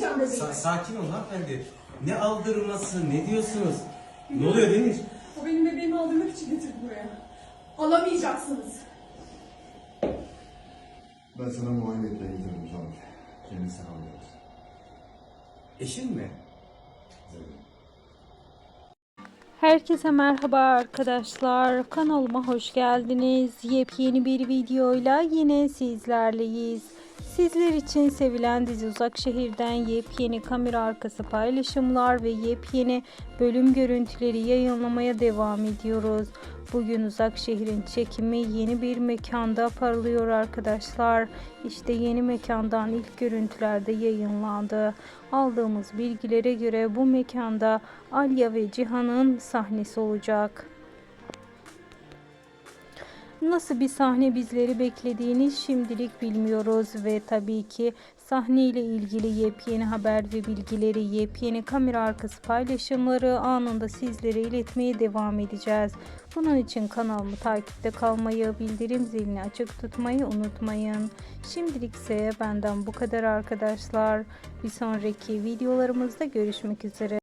Sa- sakin ol hanımefendi. Ne aldırması, ne diyorsunuz? Ne oluyor Demir? O benim bebeğimi aldırmak için getirdi buraya. Alamayacaksınız. Ben sana muayenetle getiririm Samet. Kendisi halleder. Eşin mi? Herkese merhaba arkadaşlar. Kanalıma hoş geldiniz. Yepyeni bir videoyla yine sizlerleyiz. Sizler için sevilen dizi Uzak Şehir'den yepyeni kamera arkası paylaşımlar ve yepyeni bölüm görüntüleri yayınlamaya devam ediyoruz. Bugün Uzak Şehir'in çekimi yeni bir mekanda parlıyor arkadaşlar. İşte yeni mekandan ilk görüntülerde yayınlandı. Aldığımız bilgilere göre bu mekanda Alya ve Cihan'ın sahnesi olacak. Nasıl bir sahne bizleri beklediğini şimdilik bilmiyoruz ve tabii ki sahne ile ilgili yepyeni haber ve bilgileri, yepyeni kamera arkası paylaşımları anında sizlere iletmeye devam edeceğiz. Bunun için kanalımı takipte kalmayı, bildirim zilini açık tutmayı unutmayın. Şimdilik ise benden bu kadar arkadaşlar. Bir sonraki videolarımızda görüşmek üzere.